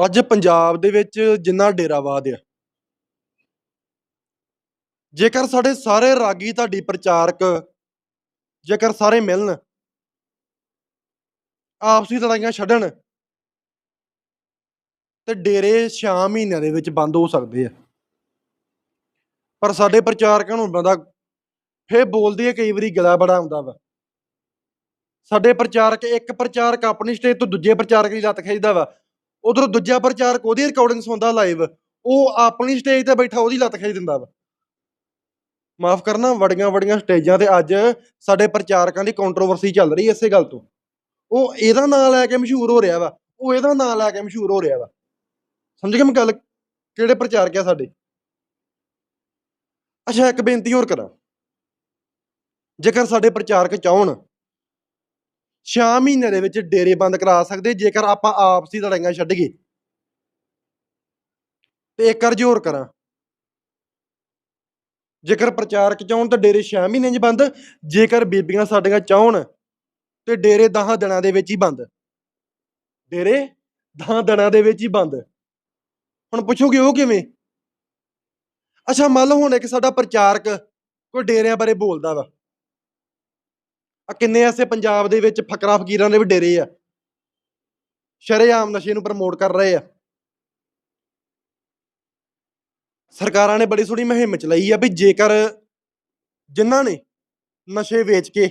ਅੱਜ ਪੰਜਾਬ ਦੇ ਵਿੱਚ ਜਿੰਨਾ ਡੇਰਾਵਾਦ ਆ, ਜੇਕਰ ਸਾਡੇ ਸਾਰੇ ਰਾਗੀ ਤੁਹਾਡੀ ਪ੍ਰਚਾਰਕ, ਜੇਕਰ ਸਾਰੇ ਮਿਲਣ, ਆਪਸੀ ਲੜਾਈਆਂ ਛੱਡਣ, ਤੇ ਡੇਰੇ 6 ਮਹੀਨਿਆਂ ਦੇ ਵਿੱਚ ਬੰਦ ਹੋ ਸਕਦੇ ਆ। ਪਰ ਸਾਡੇ ਪ੍ਰਚਾਰਕਾਂ ਨੂੰ ਬੰਦਾ ਫੇਰ ਬੋਲਦੀ ਹੈ ਕਈ ਵਾਰੀ ਗਲਾ ਬੜਾ ਆਉਂਦਾ ਵਾ। ਸਾਡੇ ਪ੍ਰਚਾਰਕ ਇੱਕ ਪ੍ਰਚਾਰਕ ਆਪਣੀ ਸਟੇਜ ਤੋਂ ਦੂਜੇ ਪ੍ਰਚਾਰਕ ਦੀ ਲੱਤ ਖਿੱਚਦਾ ਵਾ। ਉਧਰੋਂ ਦੂਜਾ ਪ੍ਰਚਾਰਕ ਉਹਦੀ ਰਿਕਾਰਡਿੰਗ ਸੁਣਦਾ ਲਾਈਵ ਉਹ ਆਪਣੀ ਸਟੇਜ ਤੇ ਬੈਠਾ, ਉਹਦੀ ਲੱਤ ਖਿੱਚ ਦਿੰਦਾ ਵਾ। ਮਾਫ ਕਰਨਾ, ਵੜੀਆਂ ਵੜੀਆਂ ਸਟੇਜਾਂ ਤੇ ਅੱਜ ਸਾਡੇ ਪ੍ਰਚਾਰਕਾਂ ਦੀ ਕੰਟਰੋਵਰਸੀ ਚੱਲ ਰਹੀ ਇਸੇ ਗੱਲ ਤੋਂ। ਉਹ ਇਹਦਾ ਨਾਂ ਲੈ ਕੇ ਮਸ਼ਹੂਰ ਹੋ ਰਿਹਾ ਵਾ। ਉਹ ਇਹਦਾ ਨਾਂ ਲੈ ਕੇ ਮਸ਼ਹੂਰ ਹੋ ਰਿਹਾ ਵਾ। ਸਮਝ ਗਏ ਮੈਂ ਗੱਲ? ਕਿਹੜੇ ਪ੍ਰਚਾਰਕ ਆ ਸਾਡੇ? ਅੱਛਾ, ਇੱਕ ਬੇਨਤੀ ਹੋਰ ਕਰਾਂ। ਜੇਕਰ ਸਾਡੇ ਪ੍ਰਚਾਰਕ ਚਾਹਣ 6 ਮਹੀਨਿਆਂ ਦੇ ਵਿੱਚ ਡੇਰੇ ਬੰਦ ਕਰਾ ਸਕਦੇ, ਜੇਕਰ ਆਪਾਂ ਆਪਸੀ ਲੜਾਈਆਂ ਛੱਡ ਗਏ। ਤੇ ਇੱਕ ਅਰਜ਼ ਹੋਰ ਕਰਾਂ। ਜੇਕਰ ਪ੍ਰਚਾਰਕ ਚਾਹਣ ਤਾਂ ਡੇਰੇ 6 ਮਹੀਨਿਆਂ 'ਚ ਬੰਦ, ਜੇਕਰ ਬੀਬੀਆਂ ਸਾਡੀਆਂ ਚਾਹਣ ਤੇ ਡੇਰੇ 10 ਦਿਨਾਂ ਦੇ ਵਿੱਚ ਹੀ ਬੰਦ। ਡੇਰੇ 10 ਦਿਨਾਂ ਦੇ ਵਿੱਚ ਹੀ ਬੰਦ। ਹੁਣ ਪੁੱਛੋਗੇ ਉਹ ਕਿਵੇਂ? ਅੱਛਾ, ਮੰਨ ਲਓ ਹੁਣ ਇੱਕ ਸਾਡਾ ਪ੍ਰਚਾਰਕ ਕੋਈ ਡੇਰਿਆਂ ਬਾਰੇ ਬੋਲਦਾ ਵਾ। ਆ ਕਿੰਨੇ ਐਸੇ ਪੰਜਾਬ ਦੇ ਵਿੱਚ ਫਕਰਾ ਫਕੀਰਾਂ ਦੇ ਵੀ ਡੇਰੇ ਆ। ਸ਼ਰੇਆਮ ਨਸ਼ੇ ਨੂੰ ਪ੍ਰਮੋਟ ਕਰ ਰਹੇ ਆ। ਸਰਕਾਰਾਂ ਨੇ ਬੜੀ ਸੋਹਣੀ ਮੁਹਿੰਮ ਚਲਾਈ ਆ ਵੀ ਜੇਕਰ ਜਿਨ੍ਹਾਂ ਨੇ ਨਸ਼ੇ ਵੇਚ ਕੇ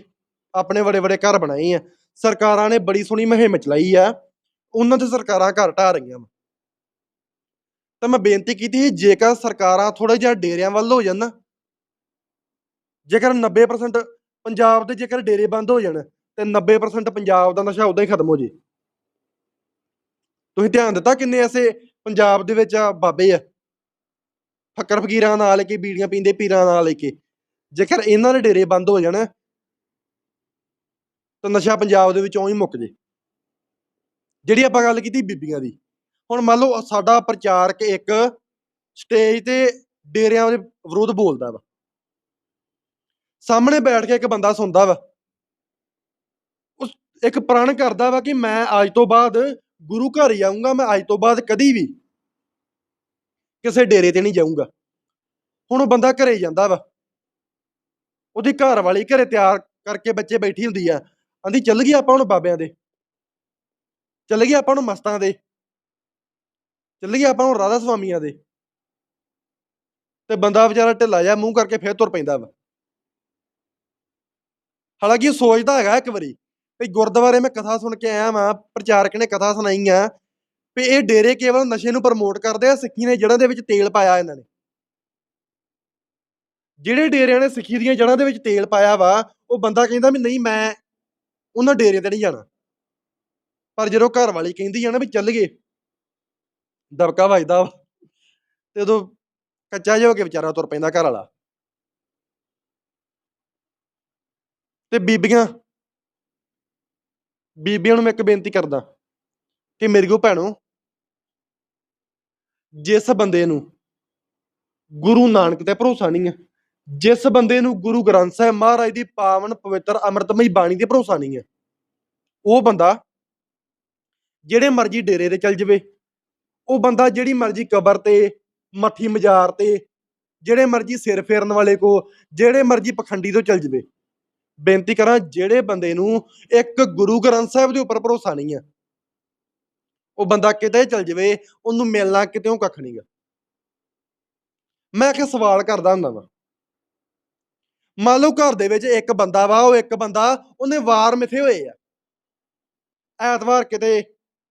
ਆਪਣੇ ਵੱਡੇ ਵੱਡੇ ਘਰ ਬਣਾਏ ਆ, ਸਰਕਾਰਾਂ ਨੇ ਬੜੀ ਸੋਹਣੀ ਮੁਹਿੰਮ ਚਲਾਈ ਆ, ਉਹਨਾਂ ਤੇ ਸਰਕਾਰਾਂ ਘਰ ਢਾ ਰਹੀਆਂ ਵਾ। ਤਾਂ ਮੈਂ ਬੇਨਤੀ ਕੀਤੀ ਸੀ, ਜੇਕਰ ਸਰਕਾਰਾਂ ਥੋੜਾ ਜਿਹਾ ਡੇਰਿਆਂ ਵੱਲ ਹੋ ਜਾਣ ਨਾ, ਜੇਕਰ 90% ਪੰਜਾਬ ਦੇ ਜੇਕਰ ਡੇਰੇ ਬੰਦ ਹੋ ਜਾਣ ਤੇ 90% ਪੰਜਾਬ ਦਾ ਨਸ਼ਾ ਉਦਾਂ ਹੀ ਖਤਮ ਹੋ ਜੇ। ਤੁਸੀਂ ਧਿਆਨ ਦਿੱਤਾ ਕਿੰਨੇ ਐਸੇ ਪੰਜਾਬ ਦੇ ਵਿੱਚ ਬਾਬੇ ਆ? ਫੱਕਰ ਫਕੀਰਾਂ ਨਾਲ ਲੈ ਕੇ, ਬੀੜੀਆਂ ਪੀਂਦੇ ਪੀਰਾਂ ਨਾਲ ਲੈ ਕੇ। ਜੇਕਰ ਇਹਨਾਂ ਦੇ ਡੇਰੇ ਬੰਦ ਹੋ ਜਾਣ ਤਾਂ ਨਸ਼ਾ ਪੰਜਾਬ ਦੇ ਵਿੱਚੋਂ ਹੀ ਮੁੱਕ ਜੇ। ਜਿਹੜੀ ਆਪਾਂ ਗੱਲ ਕੀਤੀ ਬੀਬੀਆਂ ਦੀ, ਹੁਣ ਮੰਨ ਲਓ ਸਾਡਾ ਪ੍ਰਚਾਰਕ ਇੱਕ ਸਟੇਜ ਤੇ ਡੇਰਿਆਂ ਦੇ ਵਿਰੁੱਧ ਬੋਲਦਾ ਵਾ। ਸਾਹਮਣੇ ਬੈਠ ਕੇ ਇੱਕ ਬੰਦਾ ਸੁਣਦਾ ਵਾ। ਉਸ ਇੱਕ ਪ੍ਰਣ ਕਰਦਾ ਵਾ ਕਿ ਮੈਂ ਅੱਜ ਤੋਂ ਬਾਅਦ ਗੁਰੂ ਘਰ ਹੀ ਆਉਂਗਾ ਮੈਂ ਅੱਜ ਤੋਂ ਬਾਅਦ ਕਦੀ ਵੀ ਕਿਸੇ ਡੇਰੇ ਤੇ ਨਹੀਂ ਜਾਊਂਗਾ। ਹੁਣ ਉਹ ਬੰਦਾ ਘਰੇ ਜਾਂਦਾ ਵਾ। ਉਹਦੀ ਘਰ ਵਾਲੀ ਘਰੇ ਤਿਆਰ ਕਰਕੇ ਬੱਚੇ ਬੈਠੀ ਹੁੰਦੀ ਆ। ਆਂਦੀ, ਚੱਲ ਗਈ ਆਪਾਂ ਹੁਣ ਬਾਬਿਆਂ ਦੇ। ਚੱਲ ਗਈ ਆਪਾਂ ਹੁਣ ਮਸਤਾਂ ਦੇ। ਚੱਲ ਗਈ ਆਪਾਂ ਹੁਣ ਰਾਧਾ ਸੁਆਮੀਆਂ ਦੇ। ਤੇ ਬੰਦਾ ਵਿਚਾਰਾ ਢਿੱਲਾ ਜਾ ਮੂੰਹ ਕਰਕੇ ਫੇਰ ਤੁਰ ਪੈਂਦਾ ਵਾ। ਹਾਲਾਂਕਿ ਉਹ ਸੋਚਦਾ ਹੈਗਾ ਇੱਕ ਵਾਰੀ ਵੀ ਗੁਰਦੁਆਰੇ ਮੈਂ ਕਥਾ ਸੁਣ ਕੇ ਆਇਆ ਵਾਂ, ਪ੍ਰਚਾਰਕ ਨੇ ਕਥਾ ਸੁਣਾਈ ਆ, ਵੀ ਇਹ ਡੇਰੇ ਕੇਵਲ ਨਸ਼ੇ ਨੂੰ ਪ੍ਰਮੋਟ ਕਰਦੇ ਆ, ਸਿੱਖੀ ਨੇ ਜੜ੍ਹਾਂ ਦੇ ਵਿੱਚ ਤੇਲ ਪਾਇਆ ਇਹਨਾਂ ਨੇ। ਜਿਹੜੇ ਡੇਰਿਆਂ ਨੇ ਸਿੱਖੀ ਦੀਆਂ ਜੜ੍ਹਾਂ ਦੇ ਵਿੱਚ ਤੇਲ ਪਾਇਆ ਵਾ, ਉਹ ਬੰਦਾ ਕਹਿੰਦਾ ਵੀ ਨਹੀਂ, ਮੈਂ ਉਹਨਾਂ ਡੇਰੇ ਤੇ ਨਹੀਂ ਜਾਣਾ। ਪਰ ਜਦੋਂ ਘਰ ਵਾਲੀ ਕਹਿੰਦੀ ਆ ਨਾ ਵੀ ਚੱਲ ਗਏ, ਦਬਕਾ ਵੱਜਦਾ ਵਾ, ਤੇ ਉਦੋਂ ਕੱਚਾ ਜਿਹਾ ਹੋ ਕੇ ਵਿਚਾਰਾ ਤੁਰ ਪੈਂਦਾ ਘਰ ਵਾਲਾ ਤੇ ਬੀਬੀਆਂ ਬੀਬੀਆਂ ਨੂੰ ਮੈਂ ਇੱਕ ਬੇਨਤੀ ਕਰਦਾ ਕਿ ਮੇਰੀ ਕੋ ਭੈਣੋ, ਜਿਸ ਬੰਦੇ ਨੂੰ ਗੁਰੂ ਨਾਨਕ ਤੇ ਭਰੋਸਾ ਨਹੀਂ ਹੈ, ਜਿਸ ਬੰਦੇ ਨੂੰ ਗੁਰੂ ਗ੍ਰੰਥ ਸਾਹਿਬ ਮਹਾਰਾਜ ਦੀ ਪਾਵਨ ਪਵਿੱਤਰ ਅੰਮ੍ਰਿਤਮਈ ਬਾਣੀ ਤੇ ਭਰੋਸਾ ਨਹੀਂ ਹੈ, ਉਹ ਬੰਦਾ ਜਿਹੜੇ ਮਰਜ਼ੀ ਡੇਰੇ ਤੇ ਚੱਲ ਜਾਵੇ, ਉਹ ਬੰਦਾ ਜਿਹੜੀ ਮਰਜ਼ੀ ਕਬਰ ਤੇ, ਮੱਠੀ ਮਜ਼ਾਰ ਤੇ, ਜਿਹੜੇ ਮਰਜ਼ੀ ਸਿਰ ਫੇਰਨ ਵਾਲੇ ਕੋ ਜਿਹੜੇ ਮਰਜ਼ੀ ਪਖੰਡੀ ਤੋਂ ਚੱਲ ਜਾਵੇ ਬੇਨਤੀ ਕਰਾਂ ਜਿਹੜੇ ਬੰਦੇ ਨੂੰ ਇੱਕ ਗੁਰੂ ਗ੍ਰੰਥ ਸਾਹਿਬ ਦੇ ਉੱਪਰ ਭਰੋਸਾ ਨਹੀਂ ਹੈ, ਉਹ ਬੰਦਾ ਕਿਤੇ ਚੱਲ ਜਵੇ, ਉਹਨੂੰ ਮਿਲਣਾ ਕਿਤੇੋਂ ਕੱਖ ਨਹੀਂਗਾ ਮੈਂ ਕਿ ਸਵਾਲ ਕਰਦਾ ਹੁੰਦਾ ਵਾਂ। ਮੰਨ ਲਓ ਘਰ ਦੇ ਵਿੱਚ ਇੱਕ ਬੰਦਾ ਵਾ, ਉਹ ਇੱਕ ਬੰਦਾ, ਉਹਨੇ ਵਾਰ ਮਿਥੇ ਹੋਏ ਆ। ਐਤਵਾਰ ਕਿਤੇ,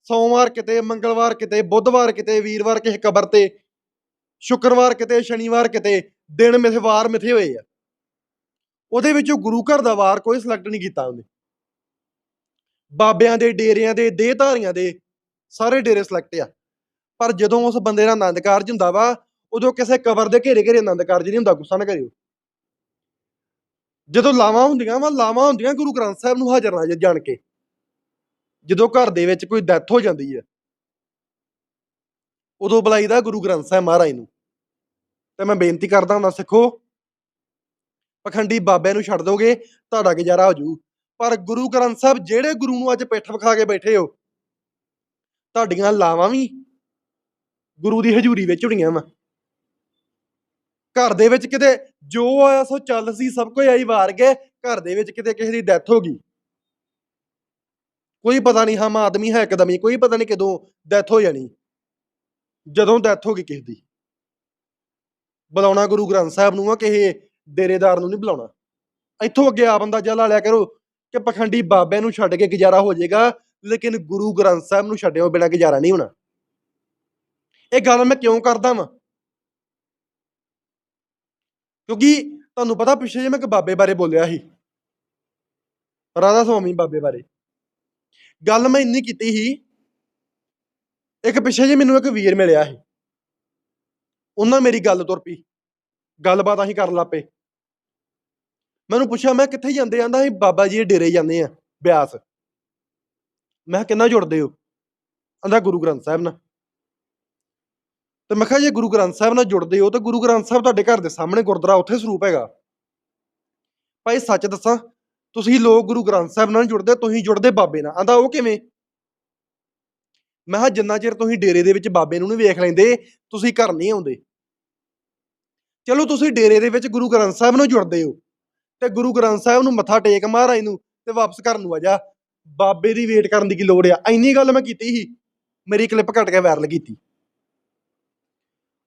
ਸੋਮਵਾਰ ਕਿਤੇ, ਮੰਗਲਵਾਰ ਕਿਤੇ, ਬੁੱਧਵਾਰ ਕਿਤੇ, ਵੀਰਵਾਰ ਕਿਸੇ ਕਬਰ ਤੇ, ਸ਼ੁੱਕਰਵਾਰ ਕਿਤੇ, ਸ਼ਨੀਵਾਰ ਕਿਤੇ, ਦਿਨ ਮਿਥੇ, ਵਾਰ ਮਿਥੇ ਹੋਏ ਆ। ਉਹਦੇ ਵਿੱਚੋਂ ਗੁਰੂ ਘਰ ਦਾ ਵਾਰ ਕੋਈ ਸਿਲੈਕਟ ਨਹੀਂ ਕੀਤਾ ਉਹਨੇ। ਬਾਬਿਆਂ ਦੇ, ਡੇਰਿਆਂ ਦੇ, ਦੇਹਧਾਰੀਆਂ ਦੇ ਸਾਰੇ ਡੇਰੇ ਸਿਲੈਕਟ ਆ। ਪਰ ਜਦੋਂ ਉਸ ਬੰਦੇ ਦਾ ਆਨੰਦ ਕਾਰਜ ਹੁੰਦਾ ਵਾ, ਉਦੋਂ ਕਿਸੇ ਕਬਰ ਦੇ ਘੇਰੇ ਘੇਰੇ ਆਨੰਦ ਕਾਰਜ ਨਹੀਂ ਹੁੰਦਾ, ਗੁੱਸਾ ਨਾ ਕਰਿਓ। ਜਦੋਂ ਲਾਵਾਂ ਹੁੰਦੀਆਂ ਵਾ, ਲਾਵਾਂ ਹੁੰਦੀਆਂ, ਗੁਰੂ ਗ੍ਰੰਥ ਸਾਹਿਬ ਨੂੰ ਹਾਜ਼ਰ ਨਾਜ਼ਰ ਜਾਣ ਕੇ। ਜਦੋਂ ਘਰ ਦੇ ਵਿੱਚ ਕੋਈ ਡੈਥ ਹੋ ਜਾਂਦੀ ਹੈ ਉਦੋਂ ਬੁਲਾਈਦਾ ਗੁਰੂ ਗ੍ਰੰਥ ਸਾਹਿਬ ਮਹਾਰਾਜ ਨੂੰ। ਤੇ ਮੈਂ ਬੇਨਤੀ ਕਰਦਾ ਹੁੰਦਾ ਸਿੱਖੋ ਪਖੰਡੀ ਬਾਬਿਆਂ ਨੂੰ ਛੱਡ ਦੋਗੇ, ਤੁਹਾਡਾ ਗੁਜ਼ਾਰਾ ਹੋ ਜੂ ਪਰ ਗੁਰੂ ਗ੍ਰੰਥ ਸਾਹਿਬ ਜਿਹੜੇ ਗੁਰੂ ਨੂੰ ਅੱਜ ਪਿੱਠ ਵਿਖਾ ਕੇ ਬੈਠੇ ਹੋ, ਤੁਹਾਡੀਆਂ ਲਾਵਾਂ ਵੀ ਗੁਰੂ ਦੀ ਹਜ਼ੂਰੀ ਵਿੱਚ ਹੋਣੀਆਂ ਵਾ। ਘਰ ਦੇ ਵਿੱਚ ਕਿਤੇ ਜੋ ਆਇਆ ਸੋ ਚੱਲ ਸੀ, ਸਭ ਕੁਝ ਆਈ ਵਾਰ ਗਏ, ਘਰ ਦੇ ਵਿੱਚ ਕਿਤੇ ਕਿਸੇ ਦੀ ਡੈਥ ਹੋ ਗਈ। ਕੋਈ ਪਤਾ ਨਹੀਂ ਹਮ ਆਦਮੀ ਹੈ ਇੱਕਦਮ ਹੀ, ਕੋਈ ਪਤਾ ਨਹੀਂ ਕਦੋਂ ਡੈਥ ਹੋ ਜਾਣੀ, ਜਦੋਂ ਡੈਥ ਹੋ ਗਈ ਕਿਸੇ ਦੀ। ਬੁਲਾਉਣਾ ਗੁਰੂ ਗ੍ਰੰਥ ਸਾਹਿਬ ਨੂੰ ਆ ਕਿਸੇ ਡੇਰੇਦਾਰ ਨੂੰ ਨਹੀਂ ਬੁਲਾਉਣਾ। ਇੱਥੋਂ ਅੱਗੇ ਆਪ ਅੰਦਾਜ਼ਾ ਲਾ ਲਿਆ ਕਰੋ ਕਿ ਪਖੰਡੀ ਬਾਬਿਆਂ ਨੂੰ ਛੱਡ ਕੇ ਗੁਜ਼ਾਰਾ ਹੋ ਜਾਏਗਾ, ਲੇਕਿਨ ਗੁਰੂ ਗ੍ਰੰਥ ਸਾਹਿਬ ਨੂੰ ਛੱਡਿਓ ਬਿਨਾਂ ਗੁਜ਼ਾਰਾ ਨਹੀਂ ਹੋਣਾ। ਇਹ ਗੱਲ ਮੈਂ ਕਿਉਂ ਕਰਦਾ ਵਾਂ? ਕਿਉਂਕਿ ਤੁਹਾਨੂੰ ਪਤਾ ਪਿੱਛੇ ਜੇ ਮੈਂ ਇੱਕ ਬਾਬੇ ਬਾਰੇ ਬੋਲਿਆ ਸੀ। ਰਾਧਾ ਸੁਆਮੀ ਬਾਬੇ ਬਾਰੇ। ਗੱਲ ਮੈਂ ਇੰਨੀ ਕੀਤੀ ਸੀ, ਇੱਕ ਪਿੱਛੇ ਜੇ ਮੈਨੂੰ ਇੱਕ ਵੀਰ ਮਿਲਿਆ ਸੀ। ਉਹਨਾਂ ਮੇਰੀ ਗੱਲ ਤੁਰ ਪਈ। ਗੱਲਬਾਤ ਅਸੀਂ ਕਰਨ ਲੱਪੇ ਮੈਨੂੰ ਪੁੱਛਿਆ, ਮੈਂ ਕਿੱਥੇ ਜਾਂਦੇ ਆਂਦਾ ਅਸੀਂ ਬਾਬਾ ਜੀ ਦੇ ਡੇਰੇ ਜਾਂਦੇ ਆ, ਬਿਆਸ। ਮੈਂ ਕਿਹਾ, ਕਿੰਨਾ ਜੁੜਦੇ ਹੋ? ਆਂਦਾ, ਗੁਰੂ ਗ੍ਰੰਥ ਸਾਹਿਬ ਨਾਲ। ਤੇ ਮੈਂ ਕਿਹਾ, ਜੇ ਗੁਰੂ ਗ੍ਰੰਥ ਸਾਹਿਬ ਨਾਲ ਜੁੜਦੇ ਹੋ, ਤਾਂ ਗੁਰੂ ਗ੍ਰੰਥ ਸਾਹਿਬ ਤੁਹਾਡੇ ਘਰ ਦੇ ਸਾਹਮਣੇ ਗੁਰਦੁਆਰਾ ਉੱਥੇ ਸਰੂਪ ਹੈਗਾ। ਭਾਈ, ਸੱਚ ਦੱਸਾਂ, ਤੁਸੀਂ ਲੋਕ ਗੁਰੂ ਗ੍ਰੰਥ ਸਾਹਿਬ ਨਾਲ ਜੁੜਦੇ, ਤੁਸੀਂ ਜੁੜਦੇ ਬਾਬੇ ਨਾਲ। ਆਂਦਾ, ਉਹ ਕਿਵੇਂ? ਮੈਂ ਕਿਹਾ, ਜਿੰਨਾ ਚਿਰ ਤੁਸੀਂ ਡੇਰੇ ਦੇ ਵਿੱਚ ਬਾਬੇ ਨੂੰ ਨਹੀਂ ਵੇਖ ਲੈਂਦੇ, ਤੁਸੀਂ ਘਰ ਨਹੀਂ ਆਉਂਦੇ। ਚਲੋ, ਤੁਸੀਂ ਡੇਰੇ ਦੇ ਵਿੱਚ ਗੁਰੂ ਗ੍ਰੰਥ ਸਾਹਿਬ ਨਾਲ ਜੁੜਦੇ ਹੋ। ਤੇ ਗੁਰੂ ਗ੍ਰੰਥ ਸਾਹਿਬ ਨੂੰ ਮੱਥਾ ਟੇਕ ਮਹਾਰਾਜ ਨੂੰ ਤੇ ਵਾਪਸ ਘਰ ਨੂੰ ਆ ਜਾ। ਬਾਬੇ ਦੀ ਵੇਟ ਕਰਨ ਦੀ ਕੀ ਲੋੜ ਆ? ਇੰਨੀ ਗੱਲ ਮੈਂ ਕੀਤੀ ਸੀ, ਮੇਰੀ ਕਲਿੱਪ ਘਟ ਕੇ ਵਾਇਰਲ ਕੀਤੀ।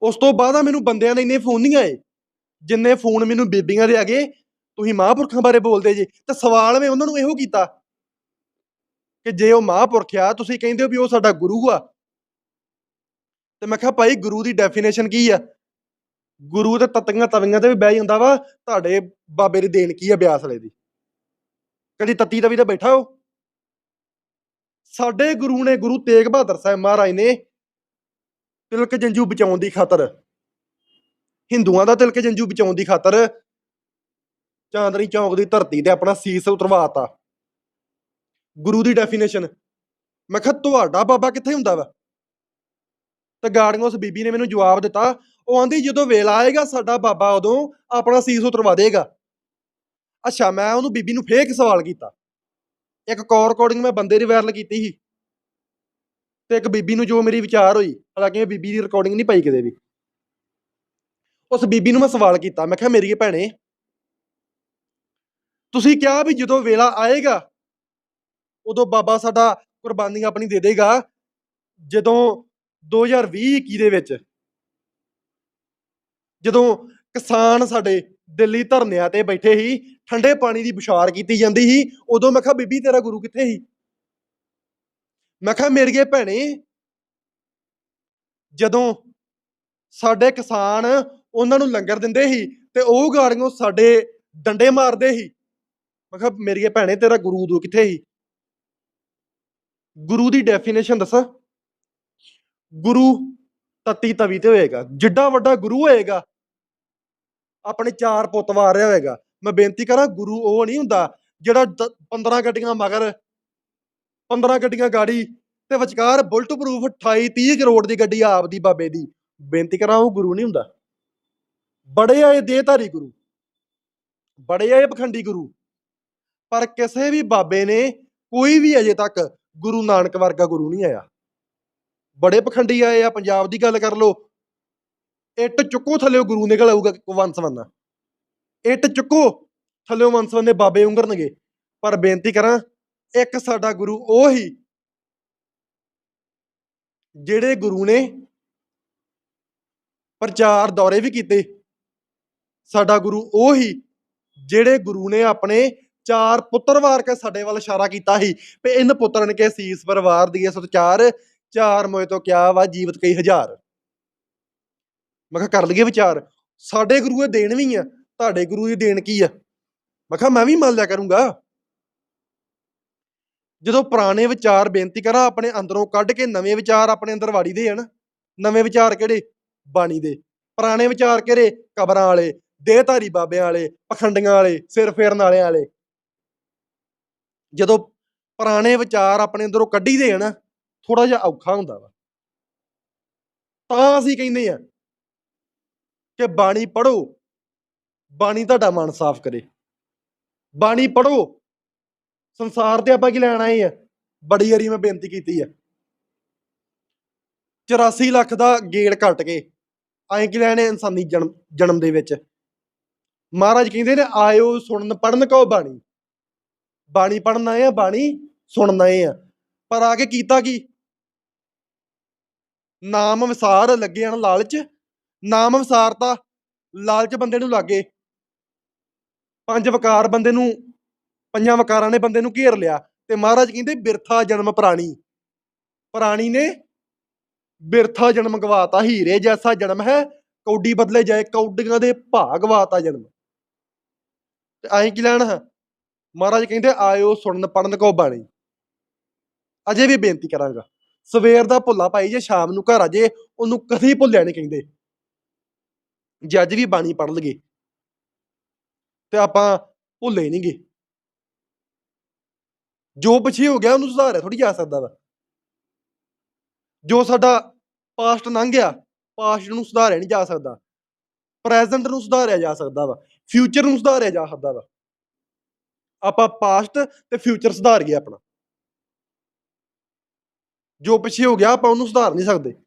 ਉਸ ਤੋਂ ਬਾਅਦ ਆ ਮੈਨੂੰ ਬੰਦਿਆਂ ਦੇ ਇੰਨੇ ਫੋਨ ਨਹੀਂ ਆਏ, ਜਿੰਨੇ ਫੋਨ ਮੈਨੂੰ ਬੀਬੀਆਂ ਦੇ ਆ ਗਏ ਤੁਸੀਂ ਮਹਾਂਪੁਰਖਾਂ ਬਾਰੇ ਬੋਲਦੇ ਜੇ, ਤੇ ਸਵਾਲ ਮੈਂ ਉਹਨਾਂ ਨੂੰ ਇਹੋ ਕੀਤਾ ਕਿ ਜੇ ਉਹ ਮਹਾਂਪੁਰਖ ਆ, ਤੁਸੀਂ ਕਹਿੰਦੇ ਹੋ ਵੀ ਉਹ ਸਾਡਾ ਗੁਰੂ ਆ। ਤੇ ਮੈਂ ਕਿਹਾ, ਭਾਈ ਗੁਰੂ ਦੀ ਡੈਫੀਨੇਸ਼ਨ ਕੀ ਆ? ਗੁਰੂ ਤੇ ਤਤੀਆਂ ਤਵੀਆਂ ਤੇ ਵੀ ਬਹਿ ਜਾਂਦਾ ਵਾ, ਤੁਹਾਡੇ ਬਾਬੇ ਦੀ ਦੇਣ ਕੀ ਆ ਬਿਆਸ ਦੀ? ਕਦੀ ਤੱਤੀ ਤਵੀ ਤੇ ਬੈਠਾ ਹੋ ਸਾਡੇ ਗੁਰੂ ਨੇ ਗੁਰੂ ਤੇਗ ਬਹਾਦਰ ਸਾਹਿਬ ਮਹਾਰਾਜ ਨੇ ਤਿਲਕ ਜੰਜੂ ਬਚਾਉਣ ਦੀ ਖਾਤਰ, ਹਿੰਦੂਆਂ ਦਾ ਤਿਲਕ ਜੰਜੂ ਬਚਾਉਣ ਦੀ ਖਾਤਰ ਚਾਂਦਨੀ ਚੌਂਕ ਦੀ ਧਰਤੀ ਤੇ ਆਪਣਾ ਸੀਸ ਉਤਰਵਾਤਾ। ਗੁਰੂ ਦੀ ਡੈਫੀਨੇਸ਼ਨ ਮੈਂ ਕਿਹਾ ਤੁਹਾਡਾ ਬਾਬਾ ਕਿੱਥੇ ਹੁੰਦਾ ਵਾ? ਤੇ ਗਾੜੀਆਂ ਉਸ ਬੀਬੀ ਨੇ ਮੈਨੂੰ ਜਵਾਬ ਦਿੱਤਾ ਉਹ ਆਂਦੀ, ਜਦੋਂ ਵੇਲਾ ਆਏਗਾ ਸਾਡਾ ਬਾਬਾ ਉਦੋਂ ਆਪਣਾ ਸੀਸ ਉਤਰਵਾ ਦੇਗਾ। ਅੱਛਾ, ਮੈਂ ਉਹਨੂੰ ਬੀਬੀ ਨੂੰ ਫੇਰ ਸਵਾਲ ਕੀਤਾ। ਇੱਕ ਕਾਲ ਰਿਕਾਰਡਿੰਗ ਮੈਂ ਬੰਦੇ ਦੀ ਵਾਇਰਲ ਕੀਤੀ ਸੀ ਤੇ ਇੱਕ ਬੀਬੀ ਨੂੰ ਜੋ ਮੇਰੀ ਵਿਚਾਰ ਹੋਈ, ਹਾਲਾਂਕਿ ਮੈਂ ਬੀਬੀ ਦੀ ਰਿਕਾਰਡਿੰਗ ਨਹੀਂ ਪਾਈ ਕਿਤੇ ਵੀ। ਉਸ ਬੀਬੀ ਨੂੰ ਮੈਂ ਸਵਾਲ ਕੀਤਾ, ਮੈਂ ਕਿਹਾ ਮੇਰੀ ਭੈਣੇ, ਤੁਸੀਂ ਕਿਹਾ ਵੀ ਜਦੋਂ ਵੇਲਾ ਆਏਗਾ, ਉਦੋਂ ਬਾਬਾ ਸਾਡਾ ਕੁਰਬਾਨੀ ਆਪਣੀ ਦੇ ਦੇਗਾ, ਜਦੋਂ 2020 21 ਦੇ ਵਿੱਚ। ਜਦੋਂ ਕਿਸਾਨ ਸਾਡੇ ਦਿੱਲੀ ਧਰਨਿਆਂ ਤੇ ਬੈਠੇ ਸੀ, ਠੰਡੇ ਪਾਣੀ ਦੀ ਬੁਸ਼ਾਰ ਕੀਤੀ ਜਾਂਦੀ ਸੀ, ਉਦੋਂ ਮੈਂ ਕਿਹਾ, ਬੀਬੀ, ਤੇਰਾ ਗੁਰੂ ਕਿੱਥੇ ਸੀ? ਮੈਂ ਕਿਹਾ ਮੇਰੀਏ ਭੈਣੇ, ਜਦੋਂ ਸਾਡੇ ਕਿਸਾਨ ਉਹਨਾਂ ਨੂੰ ਲੰਗਰ ਦਿੰਦੇ ਸੀ ਤੇ ਉਹ ਗਾੜੀਆਂ ਸਾਡੇ ਡੰਡੇ ਮਾਰਦੇ ਸੀ। ਮੈਂ ਕਿਹਾ ਮੇਰੀਏ ਭੈਣੇ, ਤੇਰਾ ਗੁਰੂ ਉਦੋਂ ਕਿੱਥੇ ਸੀ? ਗੁਰੂ ਦੀ ਡੈਫੀਨੇਸ਼ਨ ਦੱਸਾਂ? ਗੁਰੂ ਤਤੀ ਤਵੀ ਤੇ ਹੋਏਗਾ, ਜਿੱਡਾ ਵੱਡਾ ਗੁਰੂ ਹੋਏਗਾ ਆਪਣੇ ਚਾਰ ਪੁੱਤ ਵਾਰ ਰਿਹਾ ਹੋਏਗਾ ਮੈਂ ਬੇਨਤੀ ਕਰਾਂ, ਗੁਰੂ ਉਹ ਨਹੀਂ ਹੁੰਦਾ ਜਿਹੜਾ 15 ਗੱਡੀਆਂ ਮਗਰ 15 ਗੱਡੀਆਂ ਗਾੜੀ ਤੇ ਵਿਚਕਾਰ ਬੁਲਟ ਪ੍ਰੂਫ 28 30 ਕਰੋੜ ਦੀ ਗੱਡੀ ਆਪਦੀ ਬਾਬੇ ਦੀ। ਬੇਨਤੀ ਕਰਾਂ, ਉਹ ਗੁਰੂ ਨਹੀਂ ਹੁੰਦਾ। ਬੜੇ ਆਏ ਦੇਹਧਾਰੀ ਗੁਰੂ, ਬੜੇ ਆਏ ਪਖੰਡੀ ਗੁਰੂ, ਪਰ ਕਿਸੇ ਵੀ ਬਾਬੇ ਨੇ ਕੋਈ ਵੀ ਅਜੇ ਤੱਕ ਗੁਰੂ ਨਾਨਕ ਵਰਗਾ ਗੁਰੂ ਨਹੀਂ ਆਇਆ। ਬੜੇ ਪਖੰਡੀ ਆਏ ਆ, ਪੰਜਾਬ ਦੀ ਗੱਲ ਕਰ ਲੋ ਇੱਟ ਚੁੱਕੋ, ਥੱਲੇ ਗੁਰੂ ਨਿਕਲ ਆਊਗਾ ਵੰਸਵੰਨਾ ਇੱਟ ਚੁੱਕੋ, ਥੱਲੇ ਵੰਸਵੰਨੇ ਬਾਬੇ ਉਂਗਰਨਗੇ। ਪਰ ਬੇਨਤੀ ਕਰਾਂ, ਇੱਕ ਸਾਡਾ ਗੁਰੂ ਉਹ ਹੀ ਜਿਹੜੇ ਗੁਰੂ ਨੇ ਪ੍ਰਚਾਰ ਦੌਰੇ ਵੀ ਕੀਤੇ, ਸਾਡਾ ਗੁਰੂ ਉਹ ਹੀ ਜਿਹੜੇ ਗੁਰੂ ਨੇ ਆਪਣੇ ਚਾਰ ਪੁੱਤਰ ਵਾਰ ਕੇ ਸਾਡੇ ਵੱਲ ਇਸ਼ਾਰਾ ਕੀਤਾ ਸੀ। ਵੀ ਇਨ ਪੁੱਤਰਨ ਕੇ ਸੀਸ ਪਰਿਵਾਰ ਦੀ ਸਤਚਾਰ ਚਾਰ ਮੋਏ ਤੋਂ ਕਿਆ ਵਾ, ਜੀਵਤ ਕਈ ਹਜ਼ਾਰ। ਮੈਂ ਕਿਹਾ ਕਰ ਲਈਏ ਵਿਚਾਰ। ਸਾਡੇ ਗੁਰੂ ਇਹ ਦੇਣ ਵੀ ਆ, ਤੁਹਾਡੇ ਗੁਰੂ ਦੀ ਦੇਣ ਕੀ ਆ? ਮੈਂ ਕਿਹਾ ਮੈਂ ਵੀ ਮੰਨ ਲਿਆ ਕਰੂੰਗਾ। ਜਦੋਂ ਪੁਰਾਣੇ ਵਿਚਾਰ ਬੇਨਤੀ ਕਰਾਂ, ਆਪਣੇ ਅੰਦਰੋਂ ਕੱਢ ਕੇ ਨਵੇਂ ਵਿਚਾਰ ਆਪਣੇ ਅੰਦਰ ਵਾੜੀ ਦੇ ਹਨ। ਨਵੇਂ ਵਿਚਾਰ ਕਿਹੜੇ? ਬਾਣੀ ਦੇ। ਪੁਰਾਣੇ ਵਿਚਾਰ ਕਿਹੜੇ? ਕਬਰਾਂ ਵਾਲੇ, ਦੇਹਧਾਰੀ ਬਾਬਿਆਂ ਵਾਲੇ, ਪਖੰਡੀਆਂ ਵਾਲੇ, ਸਿਰ ਫੇਰਨ ਵਾਲਿਆਂ ਵਾਲੇ। ਜਦੋਂ ਪੁਰਾਣੇ ਵਿਚਾਰ ਆਪਣੇ ਅੰਦਰੋਂ ਕੱਢੀ ਦੇ ਹਨ ਥੋੜਾ ਜਿਹਾ ਔਖਾ ਹੁੰਦਾ ਵਾ। ਤਾਂ ਅਸੀਂ ਕਹਿੰਦੇ ਆ ਕਿ ਬਾਣੀ ਪੜੋ ਬਾਣੀ ਤੁਹਾਡਾ ਮਨ ਸਾਫ਼ ਕਰੇ। ਬਾਣੀ ਪੜੋ ਸੰਸਾਰ ਤੇ ਆਪਾਂ ਕੀ ਲੈਣ ਆਏ ਆ? ਬੜੀ ਵਾਰੀ ਮੈਂ ਬੇਨਤੀ ਕੀਤੀ ਆ। 84 ਲੱਖ ਦਾ ਗੇੜ ਕੱਟ ਕੇ ਐਂ ਕਿ ਲੈਣੇ ਇਨਸਾਨੀ ਜਨਮ ਜਨਮ ਦੇ ਵਿੱਚ। ਮਹਾਰਾਜ ਕਹਿੰਦੇ ਨੇ, ਆਇਓ ਸੁਣਨ ਪੜਨ ਕੋ ਬਾਣੀ। ਬਾਣੀ ਪੜਨ ਆਏ ਆ, ਬਾਣੀ ਸੁਣਨ ਆਏ ਆ। ਪਰ ਆ ਕੇ ਕੀਤਾ ਕੀ? ਨਾਮ ਵਿਸਾਰ, ਲੱਗੇ ਹਨ ਲਾਲਚ ਨਾਮ ਵਿਸਾਰਤਾ ਲਾਲਚ ਬੰਦੇ ਨੂੰ ਲੱਗੇ ਪੰਜ ਵਕਾਰ ਬੰਦੇ ਨੂੰ, ਪੰਜਾਂ ਵਕਾਰਾਂ ਨੇ ਬੰਦੇ ਨੂੰ ਘੇਰ ਲਿਆ ਤੇ ਮਹਾਰਾਜ ਕਹਿੰਦੇ ਬਿਰਥਾ ਜਨਮ ਪ੍ਰਾਣੀ। ਪ੍ਰਾਣੀ ਨੇ ਬਿਰਥਾ ਜਨਮ ਗਵਾਤਾ, ਹੀਰੇ ਜੈਸਾ ਜਨਮ ਹੈ, ਕੌਡੀ ਬਦਲੇ ਜਾਏ, ਕੌਡੀਆਂ ਦੇ ਭਾਗ ਗਵਾਤਾ ਜਨਮ। ਤੇ ਐਂ ਕੀ ਲੈਣਾ ਮਹਾਰਾਜ ਕਹਿੰਦੇ ਆਇਓ ਸੁਣਨ ਪੜਨ ਕੋ ਬਾਣੀ। ਅਜੇ ਵੀ ਬੇਨਤੀ ਕਰਾਂਗਾ। ਸਵੇਰ ਦਾ ਭੁੱਲਾ ਭਾਈ ਜੇ, ਸ਼ਾਮ ਨੂੰ ਘਰ ਅਜੇ ਉਹਨੂੰ ਕਦੀ ਭੁੱਲਿਆ ਨਹੀਂ ਕਹਿੰਦੇ। ਜੇ ਅੱਜ ਵੀ ਬਾਣੀ ਪੜ੍ਹ ਲਈਏ ਤੇ ਆਪਾਂ ਭੁੱਲੇ ਨਹੀਂਗੇ ਜੋ ਪਿਛੇ ਹੋ ਗਿਆ ਉਹਨੂੰ ਸੁਧਾਰਿਆ ਥੋੜੀ ਜਾ ਸਕਦਾ ਵਾ। ਜੋ ਸਾਡਾ ਪਾਸਟ ਲੰਘ ਗਿਆ ਪਾਸਟ ਨੂੰ ਸੁਧਾਰਿਆ ਨਹੀਂ ਜਾ ਸਕਦਾ। ਪ੍ਰੈਜ਼ੈਂਟ ਨੂੰ ਸੁਧਾਰਿਆ ਜਾ ਸਕਦਾ ਵਾ। ਫਿਊਚਰ ਨੂੰ ਸੁਧਾਰਿਆ ਜਾ ਸਕਦਾ ਵਾ। ਆਪਾਂ ਪਾਸਟ ਤੇ ਫਿਊਚਰ ਸੁਧਾਰ ਗਏ ਆਪਣਾ। ਜੋ ਪਿੱਛੇ ਹੋ ਗਿਆ, ਆਪਾਂ ਉਹਨੂੰ ਸੁਧਾਰ ਨਹੀਂ ਸਕਦੇ।